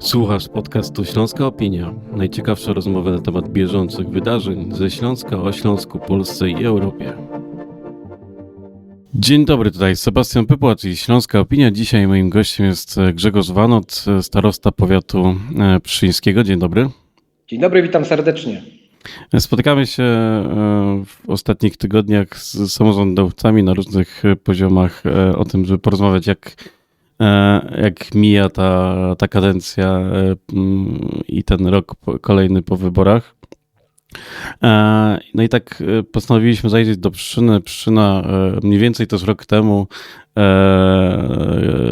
Słuchasz podcastu Śląska Opinia. Najciekawsze rozmowy na temat bieżących wydarzeń ze Śląska o Śląsku, Polsce i Europie. Dzień dobry, tutaj Sebastian Pypłacz i Śląska Opinia. Dzisiaj moim gościem jest Grzegorz Wanot, starosta powiatu e, pszczyńskiego. Dzień dobry. Dzień dobry, witam serdecznie. Spotykamy się e, w ostatnich tygodniach z samorządowcami na różnych poziomach e, o tym, żeby porozmawiać, jak jak mija ta, ta kadencja mm, i ten rok kolejny po wyborach. No i tak postanowiliśmy zajrzeć do Pszczyny. Pszczyna mniej więcej też rok temu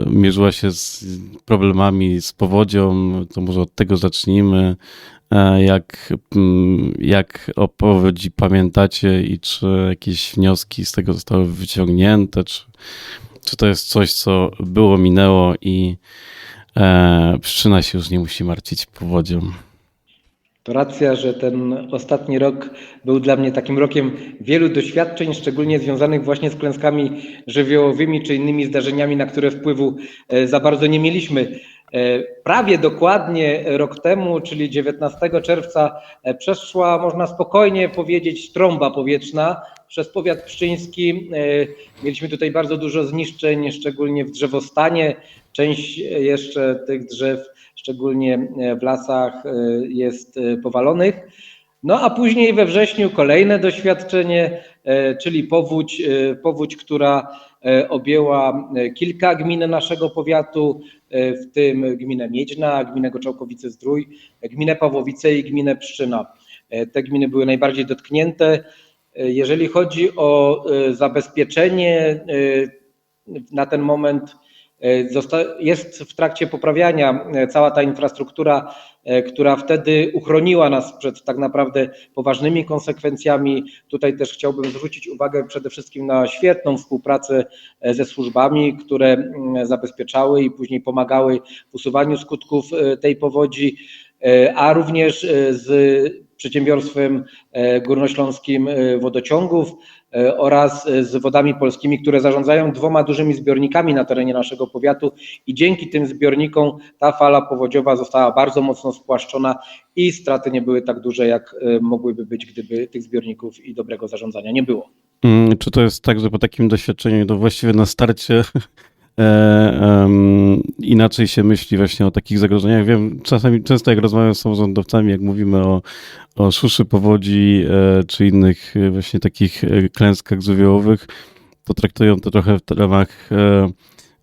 mierzyła się z problemami z powodzią. To może od tego zacznijmy. Jak, mm, jak o powodzi pamiętacie i czy jakieś wnioski z tego zostały wyciągnięte, czy, czy to jest coś, co było, minęło i e, się już nie musi martwić powodzią? To racja, że ten ostatni rok był dla mnie takim rokiem wielu doświadczeń, szczególnie związanych właśnie z klęskami żywiołowymi czy innymi zdarzeniami, na które wpływu e, za bardzo nie mieliśmy. E, prawie dokładnie rok temu, czyli 19 czerwca, e, przeszła, można spokojnie powiedzieć, trąba powietrzna przez powiat pszczyński. Mieliśmy tutaj bardzo dużo zniszczeń, szczególnie w drzewostanie. Część jeszcze tych drzew szczególnie e, w lasach e, jest e, powalonych. No a później we wrześniu kolejne doświadczenie, czyli powódź, powódź, która objęła kilka gmin naszego powiatu, w tym gminę Miedźna, gminę Goczałkowice-Zdrój, gminę Pawłowice i gminę Pszczyna. Te gminy były najbardziej dotknięte. Jeżeli chodzi o zabezpieczenie na ten moment E, jest w trakcie poprawiania e, cała ta infrastruktura, e, która wtedy uchroniła nas przed tak naprawdę poważnymi konsekwencjami. Tutaj też chciałbym zwrócić uwagę przede wszystkim na świetną współpracę ze służbami, które mm, zabezpieczały i później pomagały w usuwaniu skutków tej powodzi, a również z przedsiębiorstwem górnośląskim wodociągów. E, oraz e, z wodami polskimi, które zarządzają dwoma dużymi zbiornikami na terenie naszego powiatu i dzięki tym zbiornikom ta fala powodziowa została bardzo mocno spłaszczona i straty nie były tak duże, jak e, mogłyby być, gdyby tych zbiorników i dobrego zarządzania nie było. Mm, czy to jest tak, że po takim doświadczeniu to właściwie na starcie inaczej się myśli właśnie o takich zagrożeniach. Wiem, czasami często jak rozmawiam z samorządowcami, jak mówimy o, o suszy, powodzi e, czy innych e, właśnie takich e, klęskach żywiołowych, to traktują to trochę w ramach e,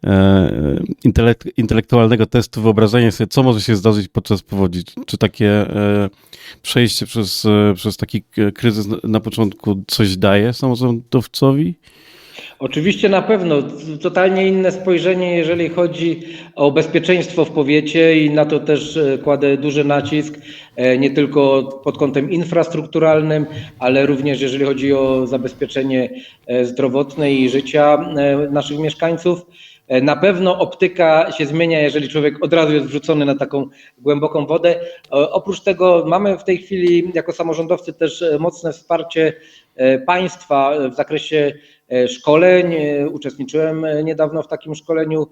e, intelekt, intelektualnego testu wyobrażenia sobie, co może się zdarzyć podczas powodzi. Czy takie przejście przez, przez taki kryzys na początku coś daje samorządowcowi? Oczywiście na pewno totalnie inne spojrzenie, jeżeli chodzi o bezpieczeństwo w powiecie i na to też e, kładę duży nacisk, e, nie tylko pod kątem infrastrukturalnym, ale również jeżeli chodzi o zabezpieczenie e, zdrowotne i życia naszych mieszkańców. Na pewno optyka się zmienia, jeżeli człowiek od razu jest wrzucony na taką głęboką wodę. Oprócz tego mamy w tej chwili jako samorządowcy też mocne wsparcie państwa w zakresie szkoleń. E, uczestniczyłem e, niedawno w takim szkoleniu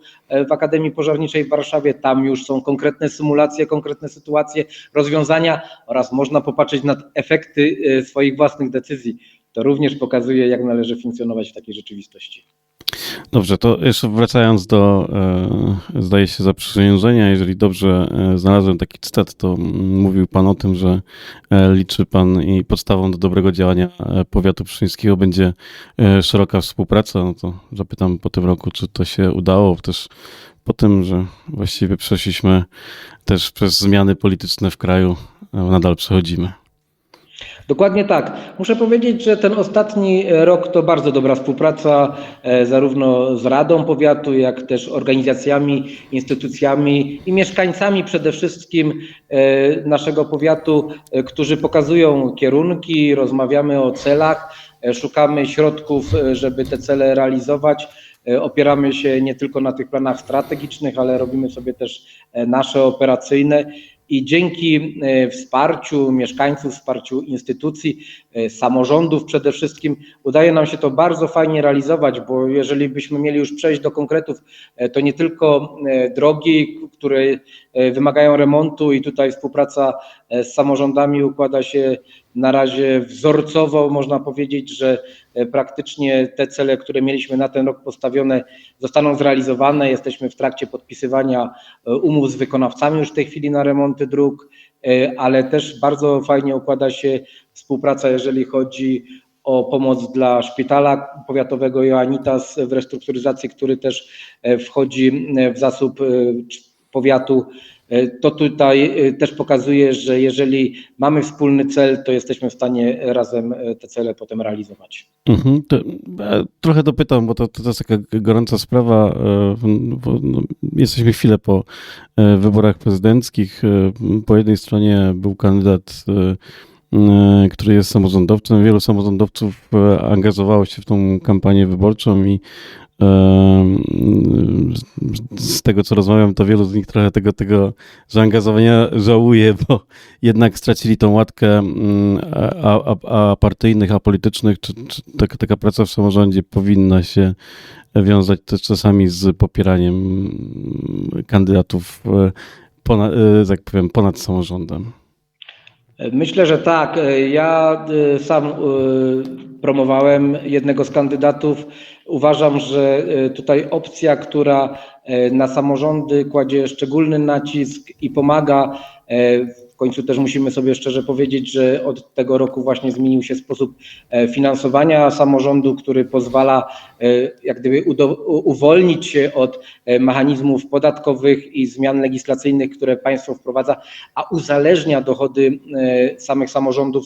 w Akademii Pożarniczej w Warszawie. Tam już są konkretne symulacje, konkretne sytuacje, rozwiązania oraz można popatrzeć na efekty swoich własnych decyzji. To również pokazuje, jak należy funkcjonować w takiej rzeczywistości. Dobrze, to jeszcze wracając do, e, zdaje się, zaprzysiężenia, jeżeli dobrze e, znalazłem taki cytat, to mówił Pan o tym, że e, liczy Pan i podstawą do dobrego działania powiatu pszczyńskiego będzie szeroka współpraca. No to zapytam po tym roku, czy to się udało, też po tym, że właściwie przeszliśmy też przez zmiany polityczne w kraju, nadal przechodzimy. Dokładnie tak. Muszę powiedzieć, że ten ostatni rok to bardzo dobra współpraca e, zarówno z Radą Powiatu, jak też organizacjami, instytucjami i mieszkańcami przede wszystkim e, naszego powiatu, e, którzy pokazują kierunki, rozmawiamy o celach, szukamy środków, żeby te cele realizować. Opieramy się nie tylko na tych planach strategicznych, ale robimy sobie też nasze operacyjne i dzięki e, wsparciu mieszkańców, wsparciu instytucji, e, samorządów przede wszystkim udaje nam się to bardzo fajnie realizować, bo jeżeli byśmy mieli już przejść do konkretów, e, to nie tylko drogi, które wymagają remontu i tutaj współpraca z samorządami układa się na razie wzorcowo, można powiedzieć, że praktycznie te cele, które mieliśmy na ten rok postawione, zostaną zrealizowane. Jesteśmy w trakcie podpisywania umów z wykonawcami już w tej chwili na remonty dróg, e, ale też bardzo fajnie układa się współpraca, jeżeli chodzi o pomoc dla szpitala powiatowego Joannitas w restrukturyzacji, który też e, wchodzi e, w zasób powiatu. E, To tutaj e, też pokazuje, że jeżeli mamy wspólny cel, to jesteśmy w stanie razem e, te cele potem realizować. Mhm, to, e, trochę dopytam, bo to, to jest taka gorąca sprawa. no, jesteśmy chwilę po wyborach prezydenckich. Po jednej stronie był kandydat, który jest samorządowcem. Wielu samorządowców angażowało się w tą kampanię wyborczą i z tego, co rozmawiam, to wielu z nich trochę tego, tego zaangażowania żałuje, bo jednak stracili tą łatkę a, a, a partyjnych, apolitycznych, czy, czy taka, taka praca w samorządzie powinna się wiązać też czasami z popieraniem kandydatów e, ponad, e, tak powiem, ponad samorządem. Myślę, że tak. Ja y, sam promowałem jednego z kandydatów. Uważam, że y, tutaj opcja, która y, na samorządy kładzie szczególny nacisk i pomaga. y, W końcu też musimy sobie szczerze powiedzieć, że od tego roku właśnie zmienił się sposób e, finansowania samorządu, który pozwala e, jak gdyby uwolnić się od e, mechanizmów podatkowych i zmian legislacyjnych, które państwo wprowadza, a uzależnia dochody e, samych samorządów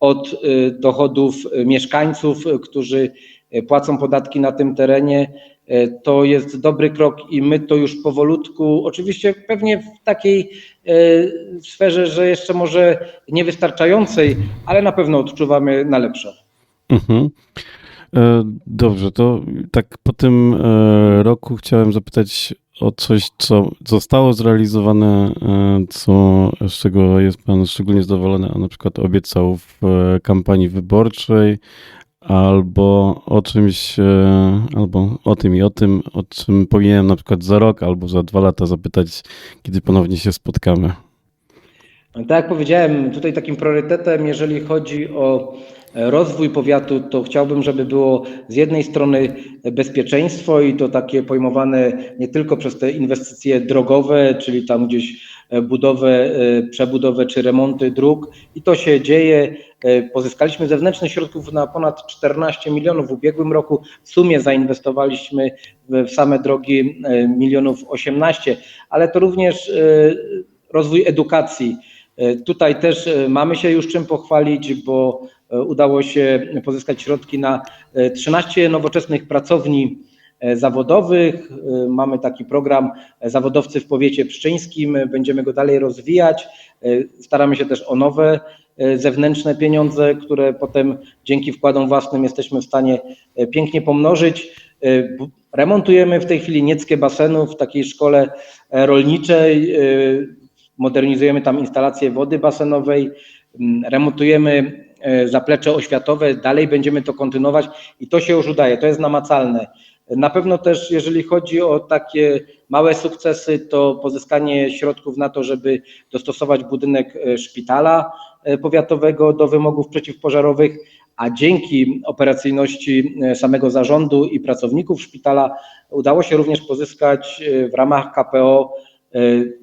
od e, dochodów e, mieszkańców, e, którzy e, płacą podatki na tym terenie. E, To jest dobry krok i my to już powolutku, oczywiście pewnie w takiej e, sferze, że jeszcze może niewystarczającej, ale na pewno odczuwamy na lepsze. Mhm. E, Dobrze, to tak po tym e, roku chciałem zapytać o coś, co zostało zrealizowane, e, co, z czego jest Pan szczególnie zadowolony, a na przykład obiecał w kampanii wyborczej, albo o czymś, e, albo o tym i o tym, o czym powinienem na przykład za rok albo za dwa lata zapytać, kiedy ponownie się spotkamy. Tak jak powiedziałem, tutaj takim priorytetem, jeżeli chodzi o e, rozwój powiatu, to chciałbym, żeby było z jednej strony bezpieczeństwo i to takie pojmowane nie tylko przez te inwestycje drogowe, czyli tam gdzieś budowę, e, przebudowę czy remonty dróg i to się dzieje. E, Pozyskaliśmy zewnętrznych środków na ponad 14 milionów w ubiegłym roku. W sumie zainwestowaliśmy w same drogi e, milionów 18, ale to również e, rozwój edukacji. E, Tutaj też e, mamy się już czym pochwalić, bo e, udało się pozyskać środki na e, 13 nowoczesnych pracowni e, zawodowych. E, Mamy taki program e, Zawodowcy w Powiecie Pszczyńskim. Będziemy go dalej rozwijać. E, Staramy się też o nowe e, zewnętrzne pieniądze, które potem dzięki wkładom własnym jesteśmy w stanie e, pięknie pomnożyć. E, Remontujemy w tej chwili nieckie basenu w takiej szkole e, rolniczej. e, Modernizujemy tam instalację wody basenowej, mm, remontujemy e, zaplecze oświatowe, dalej będziemy to kontynuować i to się już udaje, to jest namacalne. Na pewno też, jeżeli chodzi o takie małe sukcesy, to pozyskanie środków na to, żeby dostosować budynek e, szpitala e, powiatowego do wymogów przeciwpożarowych, a dzięki operacyjności e, samego zarządu i pracowników szpitala udało się również pozyskać w ramach KPO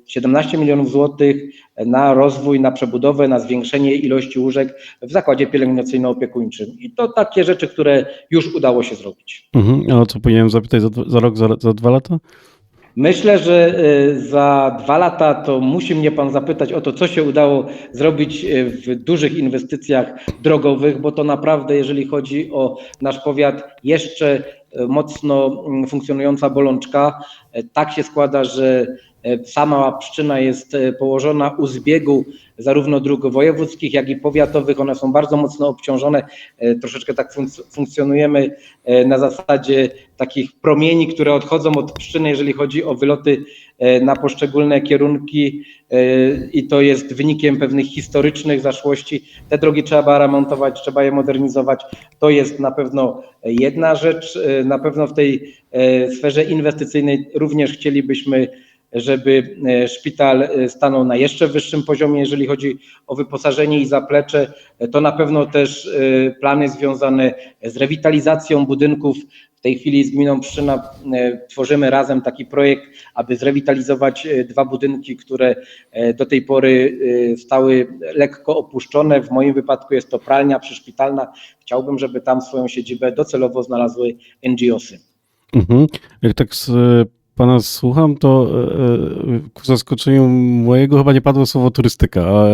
17 milionów złotych na rozwój, na przebudowę, na zwiększenie ilości łóżek w zakładzie pielęgnacyjno-opiekuńczym. I to takie rzeczy, które już udało się zrobić. Mhm. A o co powinienem zapytać za, za rok, za, za dwa lata? Myślę, że e, za dwa lata to musi mnie Pan zapytać o to, co się udało zrobić e, w dużych inwestycjach drogowych, bo to naprawdę, jeżeli chodzi o nasz powiat, jeszcze e, mocno mm, funkcjonująca bolączka. E, Tak się składa, że E, Sama Pszczyna jest e, położona u zbiegu zarówno dróg wojewódzkich, jak i powiatowych. One są bardzo mocno obciążone. E, Troszeczkę tak funkc- funkcjonujemy e, na zasadzie takich promieni, które odchodzą od Pszczyny, jeżeli chodzi o wyloty e, na poszczególne kierunki e, i to jest wynikiem pewnych historycznych zaszłości. Te drogi trzeba remontować, trzeba je modernizować. To jest na pewno jedna rzecz. E, Na pewno w tej e, sferze inwestycyjnej również chcielibyśmy żeby e, szpital e, stanął na jeszcze wyższym poziomie, jeżeli chodzi o wyposażenie i zaplecze. E, To na pewno też plany związane z rewitalizacją budynków. W tej chwili z gminą Pszczyna tworzymy razem taki projekt, aby zrewitalizować dwa budynki, które do tej pory stały lekko opuszczone. W moim wypadku jest to pralnia przyszpitalna. Chciałbym, żeby tam swoją siedzibę docelowo znalazły NGOsy. Mhm. Jak tak z pana słucham, to e, e, ku zaskoczeniu mojego chyba nie padło słowo turystyka, a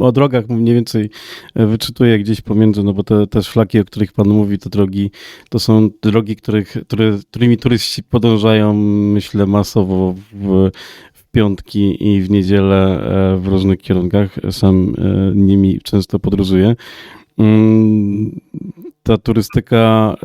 o drogach mniej więcej e, wyczytuję gdzieś pomiędzy, no bo te, te szlaki, o których pan mówi, te drogi, to są drogi, których, które, którymi turyści podążają, myślę, masowo w, piątki i w niedzielę w różnych kierunkach. Sam nimi często podróżuję. Mm, Ta turystyka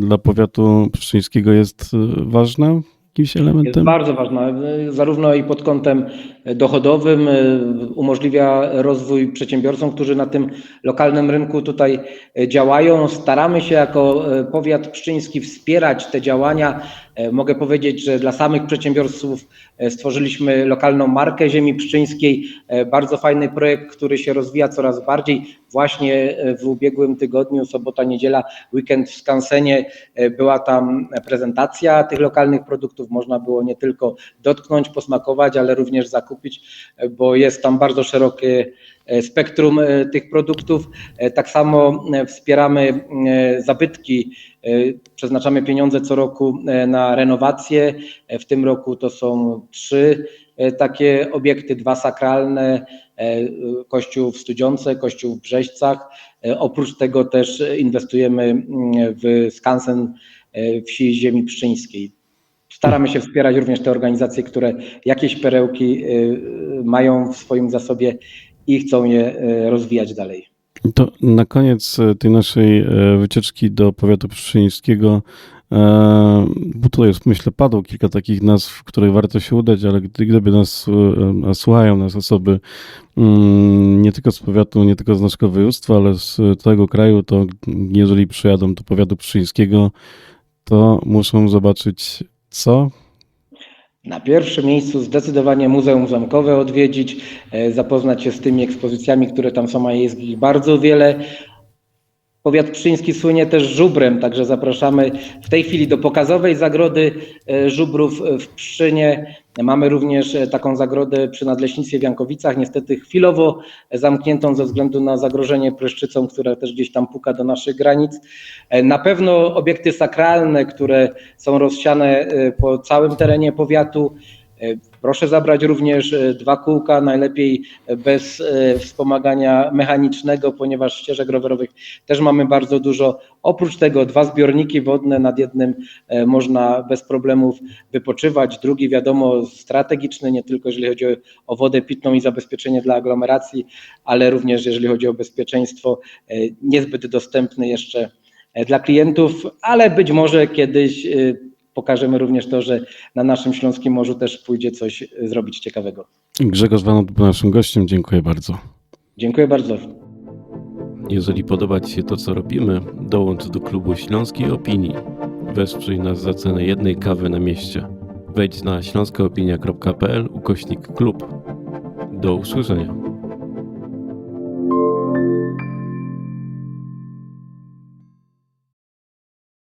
dla powiatu pszczyńskiego jest ważna jakimś Jest elementem? bardzo ważna, zarówno i pod kątem dochodowym, y, umożliwia rozwój przedsiębiorcom, którzy na tym lokalnym rynku tutaj y, działają. Staramy się jako y, powiat pszczyński wspierać te działania. E, Mogę powiedzieć, że dla samych przedsiębiorców e, stworzyliśmy lokalną markę ziemi pszczyńskiej. E, Bardzo fajny projekt, który się rozwija coraz bardziej. Właśnie e, w ubiegłym tygodniu, sobota, niedziela, weekend w Skansenie e, była tam prezentacja tych lokalnych produktów. Można było nie tylko dotknąć, posmakować, ale również zakupić, bo jest tam bardzo szerokie e, spektrum e, tych produktów. E, Tak samo wspieramy zabytki, przeznaczamy pieniądze co roku na renowację. E, W tym roku to są trzy takie obiekty, dwa sakralne, kościół w Studziące, kościół w Brzeźcach. Oprócz tego też inwestujemy mm, w skansen wsi ziemi pszczyńskiej. Staramy się wspierać również te organizacje, które jakieś perełki y, mają w swoim zasobie i chcą je y, rozwijać dalej. To na koniec tej naszej wycieczki do powiatu pszczyńskiego, bo tutaj już myślę padło kilka takich nazw, których warto się udać, ale gdy, gdyby nas, słuchają nas osoby mm, nie tylko z powiatu, nie tylko z naszego województwa, ale z całego kraju, to jeżeli przyjadą do powiatu pszczyńskiego, to muszą zobaczyć co? Na pierwszym miejscu zdecydowanie Muzeum Zamkowe odwiedzić, e, zapoznać się z tymi ekspozycjami, które tam są, a jest ich bardzo wiele. Powiat pszczyński słynie też żubrem, także zapraszamy w tej chwili do pokazowej zagrody e, żubrów w Pszczynie. Mamy również e, taką zagrodę przy Nadleśnictwie w Jankowicach, niestety chwilowo zamkniętą ze względu na zagrożenie pryszczycą, która też gdzieś tam puka do naszych granic. E, Na pewno obiekty sakralne, które są rozsiane po całym terenie powiatu. E, Proszę zabrać również e, dwa kółka, najlepiej bez e, wspomagania mechanicznego, ponieważ ścieżek rowerowych też mamy bardzo dużo. Oprócz tego dwa zbiorniki wodne, nad jednym e, można bez problemów wypoczywać, drugi wiadomo strategiczny, nie tylko jeżeli chodzi o, wodę pitną i zabezpieczenie dla aglomeracji, ale również jeżeli chodzi o bezpieczeństwo, e, niezbyt dostępny jeszcze e, dla klientów, ale być może kiedyś e, pokażemy również to, że na naszym Śląskim Morzu też pójdzie coś e, zrobić ciekawego. Grzegorz Wanot był naszym gościem, dziękuję bardzo. Dziękuję bardzo. Jeżeli podoba Ci się to, co robimy, dołącz do klubu Śląskiej Opinii. Wesprzyj nas za cenę jednej kawy na mieście. Wejdź na śląskaopinia.pl ukośnik klub. Do usłyszenia.